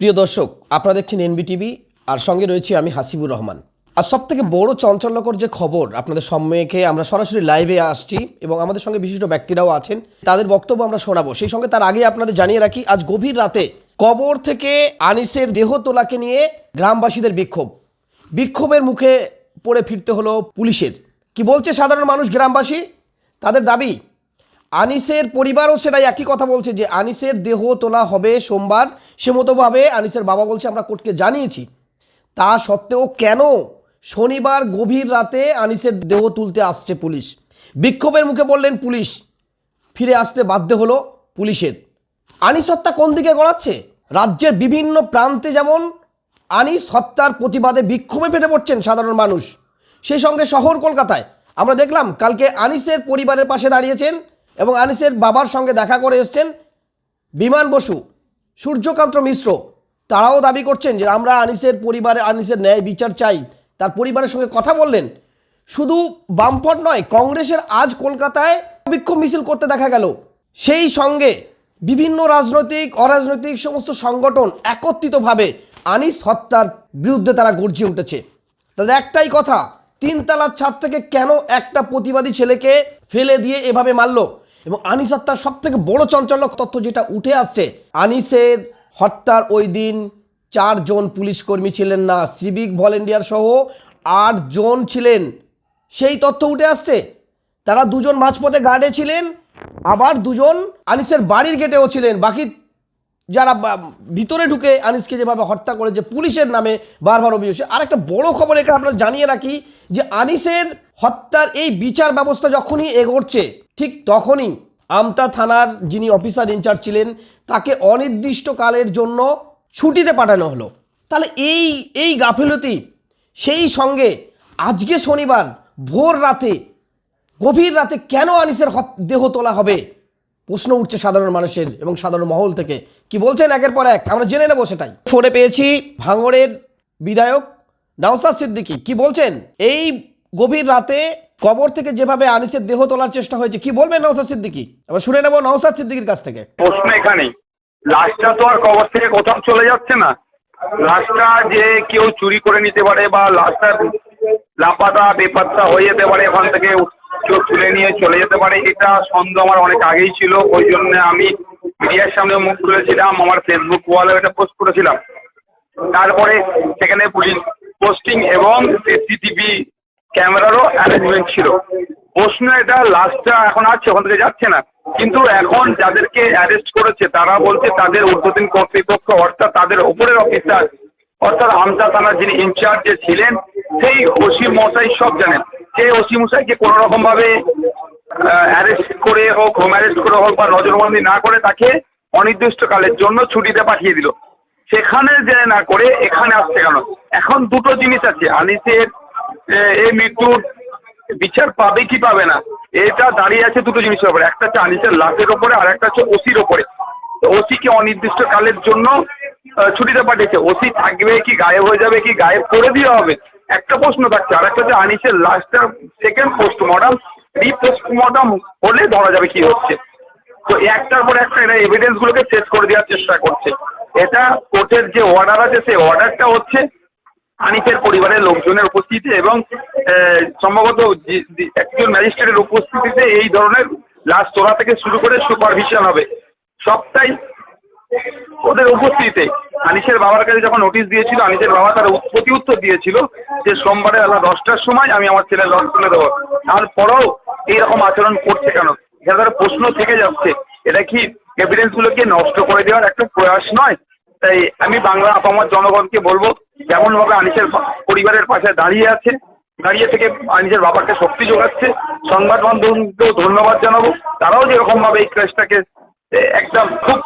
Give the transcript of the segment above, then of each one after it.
প্রিয় দর্শক, আপনারা দেখছেন এনবিটিভি, আর সঙ্গে রয়েছি আমি হাসিবুর রহমান। আর সব থেকে বড় চঞ্চল্যকর যে খবর আপনাদের সম্মুখে আমরা সরাসরি লাইভে আসছি, এবং আমাদের সঙ্গে বিশিষ্ট ব্যক্তিরাও আছেন, তাদের বক্তব্য আমরা শোনাবো। সেই সঙ্গে তার আগে আপনাদের জানিয়ে রাখি, আজ গভীর রাতে কবর থেকে আনিসের দেহ তোলাকে নিয়ে গ্রামবাসীদের বিক্ষোভ। বিক্ষোভের মুখে পড়ে ফিরতে হলো পুলিশের। কি বলছে সাধারণ মানুষ, গ্রামবাসী? তাদের দাবি আনিসের পরিবারও সেটাই একই কথা বলছে যে আনিসের দেহ তোলা হবে সোমবার। সে মতোভাবে আনিসের বাবা বলছে, আমরা কোর্টকে জানিয়েছি। তা সত্ত্বেও কেন শনিবার গভীর রাতে আনিসের দেহ তুলতে আসছে পুলিশ? বিক্ষোভের মুখে বললেন, পুলিশ ফিরে আসতে বাধ্য হলো পুলিশের। আনিস হত্যা কোন দিকে গড়াচ্ছে? রাজ্যের বিভিন্ন প্রান্তে যেমন আনিস হত্যার প্রতিবাদে বিক্ষোভে ফেটে পড়ছেন সাধারণ মানুষ, সেই সঙ্গে শহর কলকাতায়। আমরা দেখলাম, কালকে আনিসের পরিবারের পাশে দাঁড়িয়েছেন এবং আনিসের বাবার সঙ্গে দেখা করে এসছেন বিমান বসু, সূর্যকান্ত মিশ্র। তারাও দাবি করছেন যে আমরা আনিসের পরিবারে, আনিসের ন্যায় বিচার চাই। তার পরিবারের সঙ্গে কথা বললেন। শুধু বামফ্রন্ট নয়, কংগ্রেসের আজ কলকাতায় বিক্ষোভ মিছিল করতে দেখা গেল। সেই সঙ্গে বিভিন্ন রাজনৈতিক, অরাজনৈতিক সমস্ত সংগঠন একত্রিতভাবে আনিস হত্যার বিরুদ্ধে তারা গর্জে উঠেছে। তাদের একটাই কথা, তিনতলার ছাদ থেকে কেন একটা প্রতিবাদী ছেলেকে ফেলে দিয়ে এভাবে মারলো? এবং আনিস হত্যার সব থেকে বড় চঞ্চলক তথ্য যেটা উঠে আসছে, আনিসের হত্যার ওই দিন চারজন পুলিশ কর্মী ছিলেন না, সিভিক ভলেন্টিয়ার সহ আট জন ছিলেন। সেই তথ্য উঠে আসছে, তারা দুজন মাঝপথে গার্ডে ছিলেন, আবার দুজন আনিসের বাড়ির গেটেও ছিলেন। বাকি যারা ভিতরে ঢুকে আনিসকে যেভাবে হত্যা করে যে পুলিশের নামে বারবার অভিযোগ আর একটা বড় খবর এখানে আপনারা জানিয়ে রাখি যে আনিসের হত্যার এই বিচার ব্যবস্থা যখনই এগোচ্ছে ঠিক তখনই আমতা থানার যিনি অফিসার ইনচার্জ ছিলেন, তাকে অনির্দিষ্টকালের জন্য ছুটিতে পাঠানো হলো। তাহলে এই এই গাফিলতি, সেই সঙ্গে আজকে শনিবার ভোর রাতে, গভীর রাতে কেন আনিসের দেহ তোলা হবে? প্রশ্ন উঠছে সাধারণ মানুষের এবং সাধারণ মহল থেকে। কি বলছেন একের পর এক? আমরা জেনে নেব সেটাই। ফোনে পেয়েছি ভাঙড়ের বিধায়ক নওসাদ সিদ্দিকী। কি বলছেন? এই গভীর রাতে কবর থেকে যেভাবে আনিসের দেহ তোলার চেষ্টা হয়েছে, কি বলবেন নওসাদ সিদ্দিকি? আমরা শুনে নেব নওসাদ সিদ্দিকির কাছ থেকে। প্রশ্ন এখানেই। লাশটা তো আর কবর থেকে কোথাও চলে যাচ্ছে না। লাশটা যে কেউ চুরি করে নিতে পারে বা লাশটা লাপাতা বেপাত্তা হয়ে যেতে পারে ওখান থেকে কেউ তুলে নিয়ে চলে যেতে পারে, এটা সন্দেহ আমার অনেক আগেই ছিল। ওই জন্য আমি মিডিয়ার সামনে মুখ খুলেছিলাম আমার ফেসবুক ওয়ালে এটা পোস্ট করেছিলাম। তারপরে সেখানে পুলিশ পোস্টিং এবং সিসিটিভি ক্যামেরারও অ্যারেঞ্জমেন্ট ছিল। প্রশ্ন এটা লাস্টটা এখন আছে ওখান থেকে যাচ্ছে না। কিন্তু এখন যাদেরকে অ্যারেস্ট করেছে, তারা বলছে তাদের ঊর্ধ্বতন কর্তৃপক্ষ, অর্থাৎ তাদের উপরের অফিসার অর্থাৎ আমতা থানার যিনি ইনচার্জে ছিলেন, সেই ওসি মশাই সব জানেন। সেই ওসি মশাইকে কোন রকম ভাবে অ্যারেস্ট করে হোক হোম অ্যারেস্ট করে হোক বা নজরবন্দি না করে তাকে অনির্দিষ্টকালের জন্য ছুটিতে পাঠিয়ে দিল। সেখানে যে না করে এখানে আসছে কেন? এখন দুটো জিনিস আছে। আনিসের এই মৃত্যুর বিচার পাবে কি পাবে না? এটা দাঁড়িয়ে আছে দুটো জিনিসের উপরে। একটা হচ্ছে আনিসের লাশের ওপরে আর একটা হচ্ছে ওসির ওপরে ওসিকে অনির্দিষ্ট কালের জন্য ছুটিতে পাঠিয়েছে। ওসি থাকবে কি গায়েব হয়ে যাবে, কি গায়েব করে দেওয়া হবে? একটা প্রশ্ন থাকছে। আর একটা হচ্ছে আনিসের লাশটা সেকেন্ড পোস্টমর্টম রি পোস্টমর্টম হলে ধরা যাবে কি হচ্ছে? তো একটার পর একটা এরা এভিডেন্স গুলোকে শেষ করে দেওয়ার চেষ্টা করছে। এটা কোর্টের যে অর্ডার আছে, সেই অর্ডারটা হচ্ছে আনিফের পরিবারের লোকজনের উপস্থিতি এবং সম্ভবত একজন ম্যাজিস্ট্রেটের উপস্থিতিতে এই ধরনের লাশ তোলা থেকে শুরু করে সুপারভিশন হবে। সবটাই ওদের উপস্থিতিতে। আনিসের বাবার কাছে যখন নোটিশ দিয়েছিল আনিসের বাবা তার প্রতি উত্তর দিয়েছিল যে সোমবারে বেলা দশটার সময় আমি আমার ছেলের লস তুলে দেবো। তারপরেও এইরকম আচরণ করছে কেন? এটা তার প্রশ্ন থেকে যাচ্ছে। এটা কি এভিডেন্স গুলোকে নষ্ট করে দেওয়ার একটা প্রয়াস নয়? তাই আমি বাংলা আপামর জনগণকে বলব যেমন ভাবে আনিসের পরিবারের পাশে দাঁড়িয়ে আছে দাঁড়িয়ে থেকে আনিসের বাবাকে শক্তি যোগাচ্ছে সংবাদ মাধ্যমকেও ধন্যবাদ জানাব। তারাও যেরকম ভাবে এই কেসটাকে এ, একদম খুব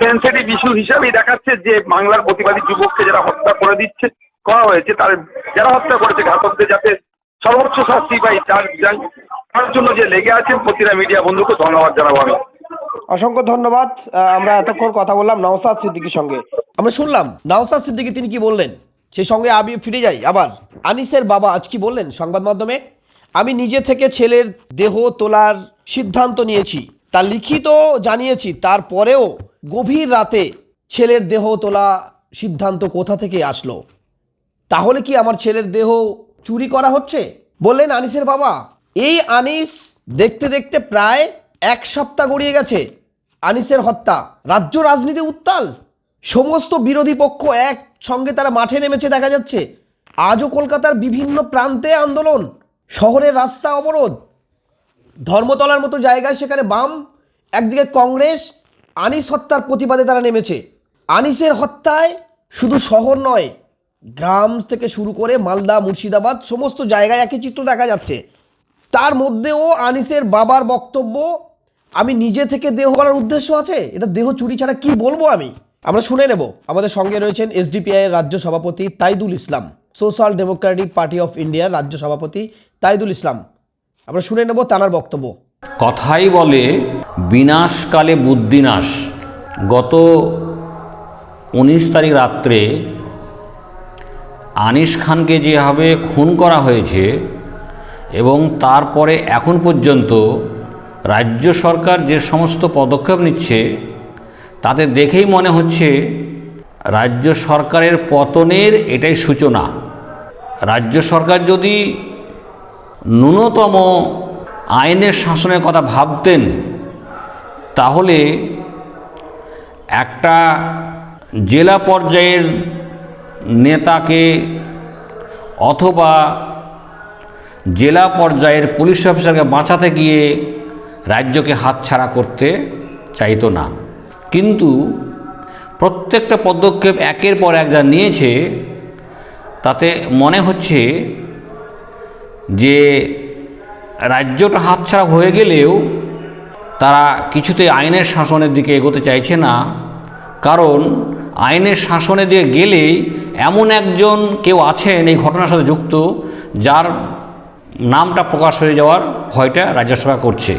সেন্সিটিভ ইস্যু হিসাবেই দেখাচ্ছে যে বাংলার প্রতিবাদী যুবককে যারা হত্যা করে দিচ্ছে করা হয়েছে তার যারা হত্যা করেছে ঘাতকদের যাতে সর্বোচ্চ শাস্তি পাই তার জন্য যে লেগে আছেন প্রতিটা মিডিয়া বন্ধুকে ধন্যবাদ জানাব আমি। অসংখ্য ধন্যবাদ। আমরা এতক্ষণ কথা বললাম নওসাদ সিদ্দিকির সঙ্গে। আমরা শুনলাম, নওসাদ সিদ্দিকি তিনি কি বললেন? সেই সঙ্গে আমি ফিরে যাই। আবার আনিসের বাবা আজ কি বললেন সংবাদ মাধ্যমে? আমি নিজে থেকে ছেলের দেহ তোলার সিদ্ধান্ত নিয়েছি, তা লিখিত জানিয়েছি, তারপরেও গভীর রাতে ছেলের দেহ তোলা সিদ্ধান্ত কোথা থেকে আসলো? তাহলে কি আমার ছেলের দেহ চুরি করা হচ্ছে? বললেন আনিসের বাবা, এই আনিস দেখতে দেখতে প্রায় এক সপ্তাহ গড়িয়ে গেছে। আনিসের হত্যা। রাজ্য রাজনীতি উত্তাল। সমস্ত বিরোধী পক্ষ এক সঙ্গে তারা মাঠে নেমেছে দেখা যাচ্ছে। আজও কলকাতার বিভিন্ন প্রান্তে আন্দোলন, শহরের রাস্তা অবরোধ। ধর্মতলার মতো জায়গায় সেখানে বাম, একদিকে কংগ্রেস, আনিস হত্যার প্রতিবাদে তারা নেমেছে। আনিসের হত্যায় শুধু শহর নয়, গ্রাম থেকে শুরু করে মালদা, মুর্শিদাবাদ, সমস্ত জায়গায় একই চিত্র দেখা যাচ্ছে। তার মধ্যেও আনিসের বাবার বক্তব্য, আমি নিজে থেকে দেহ করার উদ্দেশ্য আছে? এটা দেহ চুরি ছাড়া কি বলব আমি? আমরা শুনে নেব। আমাদের সঙ্গে রয়েছেন এসডিপিআই এর রাজ্য সভাপতি Taidul Islam, social democratic party of ইন্ডিয়ার রাজ্য সভাপতি তাইদুল ইসলাম। আমরা শুনে নেব তানার বক্তব্য। কথাই বলে বিনাশকালে বুদ্ধিনাশ। গত উনিশ তারিখ রাত্রে আনিস খানকে যেভাবে খুন করা হয়েছে এবং তারপরে এখন পর্যন্ত রাজ্য সরকার যে সমস্ত পদক্ষেপ নিচ্ছে, তাতে দেখেই মনে হচ্ছে রাজ্য সরকারের পতনের এটাই সূচনা। রাজ্য সরকার যদি ন্যূনতম আইনের শাসনের কথা ভাবতেন, তাহলে একটা জেলা পর্যায়ের নেতাকে অথবা জেলা পর্যায়ের পুলিশ অফিসারকে বাঁচাতে গিয়ে রাজ্যকে হাতছাড়া করতে চাইতো না। কিন্তু প্রত্যেকটা পদক্ষেপ একের পর এক যা নিয়েছে, তাতে মনে হচ্ছে যে রাজ্যটা হাতছাড়া হয়ে গেলেও তারা কিছুতে আইনের শাসনের দিকে এগোতে চাইছে না। কারণ আইনের শাসনের দিকে গেলেই এমন একজন কেউ আছেন এই ঘটনার সাথে যুক্ত, যার নামটা প্রকাশ হয়ে যাওয়ার ভয়টা রাজ্য সরকার করছে।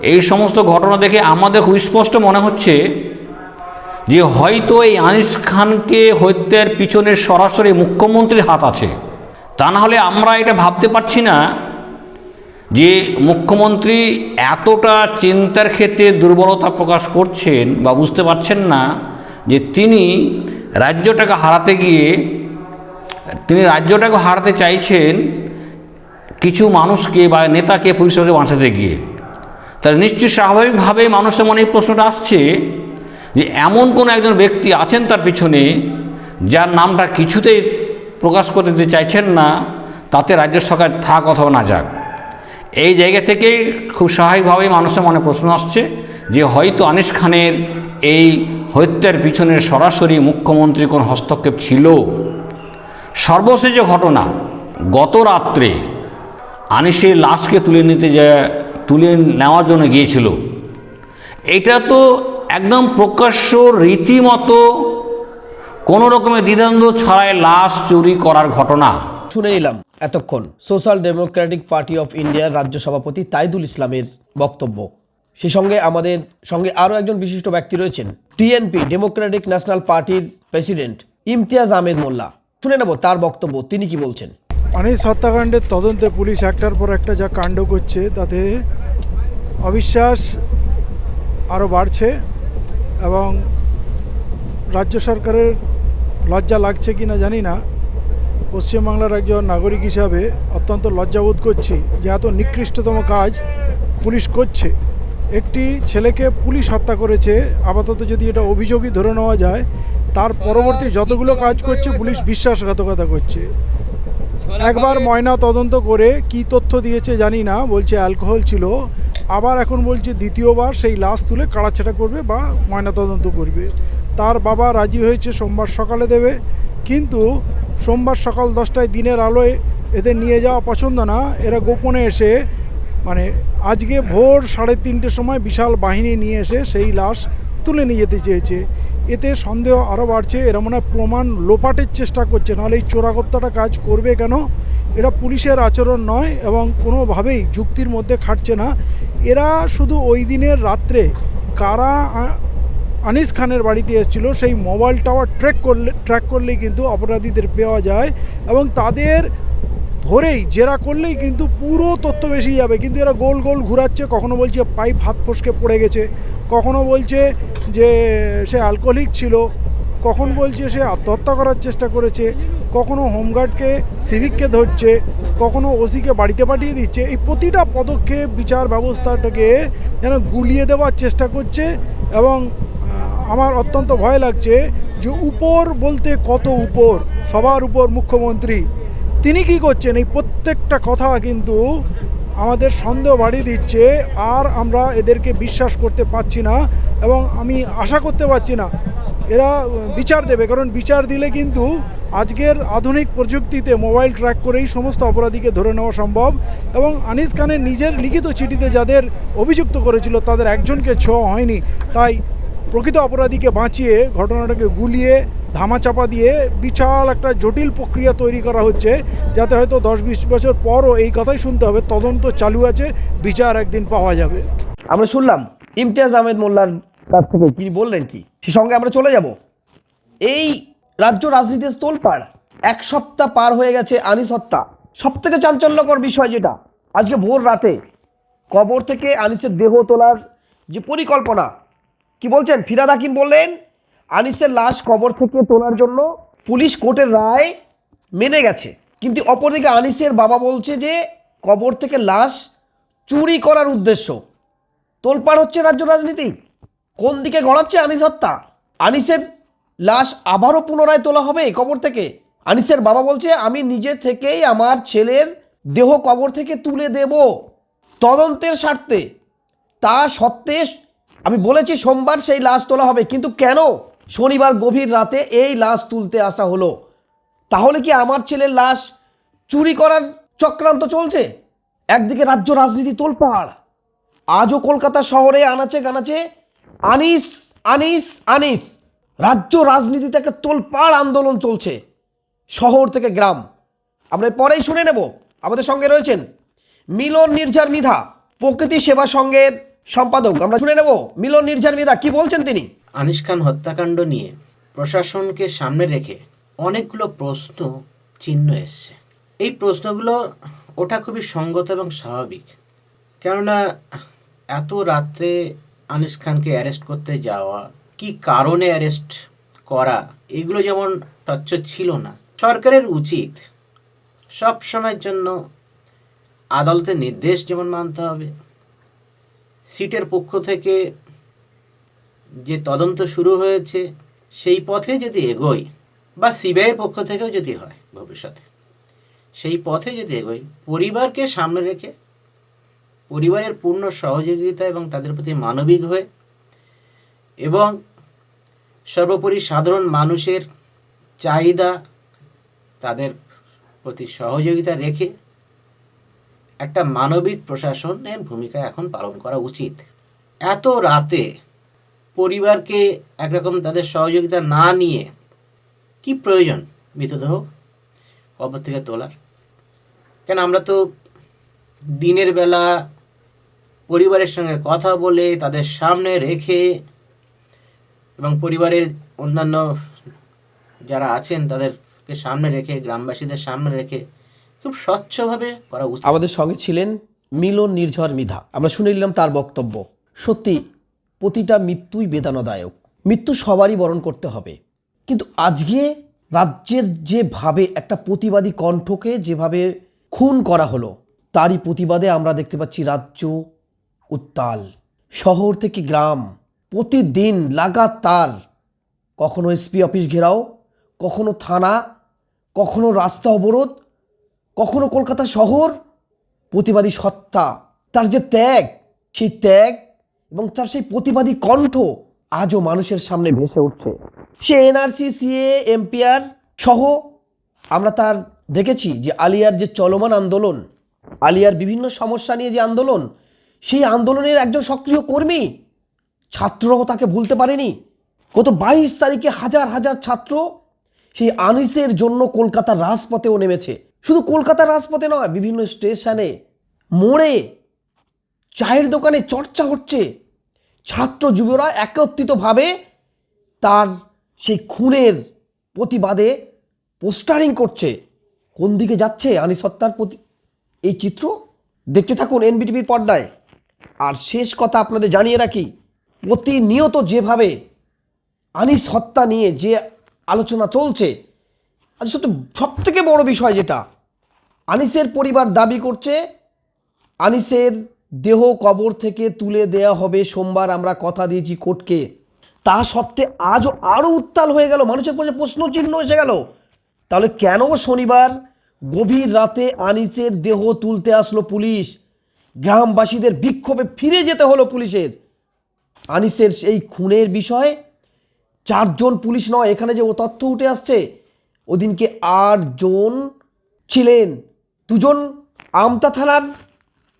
এই সমস্ত ঘটনা দেখে আমাদের খুব স্পষ্ট মনে হচ্ছে যে হয়তো এই আনিস খানকে হত্যার পিছনে সরাসরি মুখ্যমন্ত্রীর হাত আছে। তা না হলে আমরা এটা ভাবতে পারছি না যে মুখ্যমন্ত্রী এতটা চিন্তার ক্ষেত্রে দুর্বলতা প্রকাশ করছেন বা বুঝতে পারছেন না যে তিনি রাজ্যটাকে হারাতে গিয়ে তিনি রাজ্যটাকে হারাতে চাইছেন কিছু মানুষকে বা নেতাকে পুলিশকে বাঁচাতে গিয়ে। তাহলে নিশ্চয়ই স্বাভাবিকভাবেই মানুষের মনে এই প্রশ্নটা আসছে যে এমন কোনো একজন ব্যক্তি আছেন তার পিছনে যার নামটা কিছুতেই প্রকাশ করতে দিতে চাইছেন না, তাতে রাজ্য সরকার থাক অথবা না যাক। এই জায়গা থেকেই খুব স্বাভাবিকভাবেই মানুষের মনে প্রশ্ন আসছে যে হয়তো আনিস খানের এই হত্যার পিছনে সরাসরি মুখ্যমন্ত্রীর কোন হস্তক্ষেপ ছিল। সর্বশেষ যে ঘটনা, গত রাত্রে আনিসের লাশকে তুলে নিতে যা, তুলে নেওয়ার জন্য গিয়েছিল। এটা তো একদম প্রকাশ্য রীতিমতো কোনো রকমের দ্বিধাদ্বন্দ্ব ছাড়াই লাশ চুরি করার ঘটনা। শুনে নিলাম এতক্ষণ। সোশ্যাল ডেমোক্রেটিক পার্টি অফ ইন্ডিয়ার রাজ্য সভাপতি তাইদুল ইসলামের বক্তব্য। সে সঙ্গে আমাদের সঙ্গে আরও একজন বিশিষ্ট ব্যক্তি রয়েছেন। টিএনপি ডেমোক্রেটিক ন্যাশনাল পার্টির প্রেসিডেন্ট ইমতিয়াজ আহমেদ মোল্লা। শুনে নেব তার বক্তব্য, তিনি কি বলছেন? আনিস হত্যাকাণ্ডের তদন্তে পুলিশ একটার পর একটা যা কাণ্ড করছে, তাতে অবিশ্বাস আরও বাড়ছে এবং রাজ্য সরকারের লজ্জা লাগছে কি না জানি না। পশ্চিমবাংলার একজন নাগরিক হিসাবে অত্যন্ত লজ্জাবোধ করছি যে এত নিকৃষ্টতম কাজ পুলিশ করছে। একটি ছেলেকে পুলিশ হত্যা করেছে, আপাতত যদি এটা অভিযোগই ধরে নেওয়া যায়, তার পরবর্তী যতগুলো কাজ করছে, পুলিশ বিশ্বাসঘাতকতা করছে। একবার ময়না তদন্ত করে কি তথ্য দিয়েছে জানি না বলছে অ্যালকোহল ছিল। আবার এখন বলছে দ্বিতীয়বার সেই লাশ তুলে কাড়াছাড়া করবে বা ময়না তদন্ত করবে। তার বাবা রাজি হয়েছে সোমবার সকালে দেবে। কিন্তু সোমবার সকাল দশটায় দিনের আলোয় এদের নিয়ে যাওয়া পছন্দ না। এরা গোপনে এসে মানে আজকে ভোর সাড়ে তিনটের সময় বিশাল বাহিনী নিয়ে এসে সেই লাশ তুলে নিয়ে যেতে চেয়েছে। এতে সন্দেহ আরও বাড়ছে। এরা মনে হয় প্রমাণ লোপাটের চেষ্টা করছে। নাহলে এই চোরাগোপ্তাটা কাজ করবে কেন? এরা পুলিশের আচরণ নয় এবং কোনোভাবেই যুক্তির মধ্যে খাটছে না। এরা শুধু ওই দিনের রাত্রে কারা আনিস খানের বাড়িতে এসেছিল, সেই মোবাইল টাওয়ার ট্র্যাক করলে, ট্র্যাক করলেই কিন্তু অপরাধীদের পাওয়া যায় এবং তাদের ধরেই, জেরা করলেই কিন্তু পুরো তথ্য বেশি যাবে। কিন্তু এরা গোল গোল ঘুরাচ্ছে, কখনো বলছে পাইপ হাত ফসকে পড়ে গেছে কখনো বলছে যে সে অ্যালকোহলিক ছিল, কখন বলছে সে আত্মহত্যা করার চেষ্টা করেছে, কখনো হোমগার্ডকে সিভিককে ধরছে, কখনো ওসিকে বাড়িতে পাঠিয়ে দিচ্ছে, এই প্রতিটা পদক্ষেপ, বিচার ব্যবস্থাটাকে যেন গুলিয়ে দেওয়ার চেষ্টা করছে এবং আমার অত্যন্ত ভয় লাগছে যে উপর বলতে কত উপর, সবার উপর মুখ্যমন্ত্রী, তিনি কি করছেন? এই প্রত্যেকটা কথা কিন্তু আমাদের সন্দেহ বাড়িয়ে দিচ্ছে, আর আমরা এদেরকে বিশ্বাস করতে পারছি না এবং আমি আশা করতে পারছি না। এরা বিচার দেবে, কারণ বিচার দিলে কিন্তু আজকের আধুনিক প্রযুক্তিতে মোবাইল ট্র্যাক করেই সমস্ত অপরাধীকে ধরে নেওয়া সম্ভব এবং আনিস খানের নিজের লিখিত চিঠিতে যাদের অভিযুক্ত করেছিল তাদের একজনকে ছোঁয়া হয়নি। তাই প্রকৃত অপরাধীকে বাঁচিয়ে ঘটনাটাকে গুলিয়ে ধামাচাপা দিয়ে বিশাল একটা জটিল প্রক্রিয়া তৈরি করা হচ্ছে, যাতে হয়তো দশ বিশ বছর পরও এই কথাই শুনতে হবে। তদন্ত চালু আছে, বিচার একদিন পাওয়া যাবে। আমরা শুনলাম ইমতিয়াজ আহমেদ মোল্লার কাছ থেকে কি বললেন কি, সে সঙ্গে আমরা চলে যাব। এই রাজ্য রাজনীতির তোলপাড় এক সপ্তাহ পার হয়ে গেছে আনিস হত্যা। সব থেকে চাঞ্চল্যকর বিষয় যেটা, আজকে ভোর রাতে কবর থেকে আনিসের দেহ তোলার যে পরিকল্পনা, কি বলছেন? ফিরাদ হাকিম বললেন আনিসের লাশ কবর থেকে তোলার জন্য পুলিশ কোর্টের রায় মেনে গেছে। কিন্তু অপরদিকে আনিসের বাবা বলছে যে, কবর থেকে লাশ চুরি করার উদ্দেশ্য। তোলপাড় হচ্ছে রাজ্য রাজনীতি। কোন দিকে গড়াচ্ছে আনিস হত্যা? আনিসের লাশ আবারও পুনরায় তোলা হবে কবর থেকে? আনিসের বাবা বলছে, আমি নিজে থেকেই আমার ছেলের দেহ কবর থেকে তুলে দেব। তদন্তের স্বার্থে। তা সত্ত্বে আমি বলেছি সোমবার সেই লাশ তোলা হবে। কিন্তু কেন? শনিবার গভীর রাতে এই লাশ তুলতে আসা হলো। তাহলে কি আমার ছেলের লাশ চুরি করার চক্রান্ত চলছে? একদিকে রাজ্য রাজনীতি তোলপাড়, আজও কলকাতা শহরে আনাচে গানাচে আনিস আনিস আনিস, রাজ্য রাজনীতি থেকে তোলপাড় আন্দোলন চলছে, শহর থেকে গ্রাম। আমরা পরেই শুনে নেব। আমাদের সঙ্গে রয়েছেন মিলন নির্ঝার মিধা, প্রকৃতি সেবা সংঘের সম্পাদক। আমরা শুনে নেব মিলন নির্ঝার মিধা, কি বলছেন তিনি? আনিস খান হত্যাকাণ্ড নিয়ে প্রশাসনকে সামনে রেখে অনেকগুলো প্রশ্ন চিহ্ন এসছে। এই প্রশ্নগুলো ওঠা খুবই সঙ্গত এবং স্বাভাবিক। কেননা, এত রাত্রে আনিস খানকে অ্যারেস্ট করতে যাওয়া, কি কারণে অ্যারেস্ট করা, এগুলো যেমন তচ্ছ ছিল না, সরকারের উচিত সব সময়ের জন্য আদালতের নির্দেশ যেমন মানতে হবে, সিটের পক্ষ থেকে যে তদন্ত শুরু হয়েছে, সেই পথে যদি এগোই, বা সিবিআইয়ের পক্ষ থেকেও যদি হয় ভবিষ্যতে, সেই পথে যদি এগোই, পরিবারকে সামনে রেখে, পরিবারের পূর্ণ সহযোগিতা এবং তাদের প্রতি মানবিক হয়ে, এবং সর্বোপরি সাধারণ মানুষের চাহিদা তাদের প্রতি সহযোগিতা রেখে, একটা মানবিক প্রশাসনের ভূমিকা এখন পালন করা উচিত। এত রাতে পরিবারকে একরকম তাদের সহযোগিতা না নিয়ে কি প্রয়োজন মৃতদেহ কবর থেকে তোলার? কেন আমরা তো দিনের বেলা পরিবারের সঙ্গে কথা বলে তাদের সামনে রেখে এবং পরিবারের অন্যান্য যারা আছেন তাদেরকে সামনে রেখে, গ্রামবাসীদের সামনে রেখে খুব স্বচ্ছভাবে করা উচিত। আমাদের সঙ্গে ছিলেন মিলন নির্ঝর মিধা। আমরা শুনে নিলাম তার বক্তব্য। সত্যি প্রতিটা মৃত্যুই বেদনাদায়ক। মৃত্যু সবারই বরণ করতে হবে। কিন্তু আজকে রাজ্যের যেভাবে একটা প্রতিবাদী কণ্ঠকে যেভাবে খুন করা হলো, তারই প্রতিবাদে আমরা দেখতে পাচ্ছি রাজ্য উত্তাল। শহর থেকে গ্রাম, প্রতিদিন লাগাতার কখনো এসপি অফিস ঘেরাও, কখনো থানা, কখনো রাস্তা অবরোধ, কখনো কলকাতা শহর, প্রতিবাদী সত্তা। তার যে ত্যাগ, সেই ত্যাগ এবং তার সেই প্রতিবাদী কণ্ঠ আজও মানুষের সামনে ভেসে উঠছে। সে এনআরসি সিএ এমপিআর সহ আমরা তার দেখেছি যে আলিয়ার যে চলমান আন্দোলন, আলিয়ার বিভিন্ন সমস্যা নিয়ে যে আন্দোলন, সেই আন্দোলনের একজন সক্রিয় কর্মী ছাত্ররাও তাকে ভুলতে পারেনি। গত বাইশ তারিখে হাজার হাজার ছাত্র সেই আনিসের জন্য কলকাতার রাজপথেও নেমেছে। শুধু কলকাতার রাজপথে নয়, বিভিন্ন স্টেশনে মোড়ে চায়ের দোকানে চর্চা হচ্ছে। ছাত্র যুবরা একত্রিতভাবে তার সেই খুনের প্রতিবাদে পোস্টারিং করছে। কোন দিকে যাচ্ছে আনিস হত্যার প্রতি এই চিত্র? দেখতে থাকুন এনবিটিভির পর্দায়। আর শেষ কথা আপনাদের জানিয়ে রাখি, প্রতিনিয়ত যেভাবে আনিস হত্যা নিয়ে যে আলোচনা চলছে, আজ সত্যি সব থেকে বড় বিষয় যেটা, আনিসের পরিবার দাবি করছে, আনিসের দেহ কবর থেকে তুলে দেয়া হবে, সোমবার আমরা কথা দিয়েছি কোর্টকে। তা সত্ত্বে আজও আরও উত্তাল হয়ে গেল, মানুষের কাছে প্রশ্ন চিহ্ন এসে গেল। তাহলে কেন শনিবার গভীর রাতে আনিসের দেহ তুলতে আসলো পুলিশ? গ্রামবাসীদের বিক্ষোভে ফিরে যেতে হলো পুলিশের। আনিসের সেই খুনের বিষয়ে চারজন পুলিশ নয়, এখানে যে ও তথ্য উঠে আসছে, ওদিনকে আটজন ছিলেন। দুজন আমতা থানার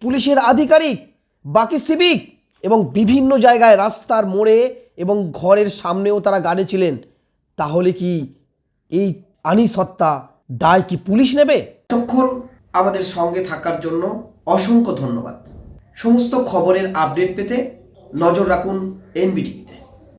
পুলিশের আধিকারিক, বাকি সিভিক এবং বিভিন্ন জায়গায় রাস্তার মোড়ে এবং ঘরের সামনেও তারা গাড়ি ছিলেন। তাহলে কি এই আনিস হত্যা দায় কি পুলিশ নেবে? এতক্ষণ আমাদের সঙ্গে থাকার জন্য অসংখ্য ধন্যবাদ। সমস্ত খবরের আপডেট পেতে নজর রাখুন এনবিটিভিতে।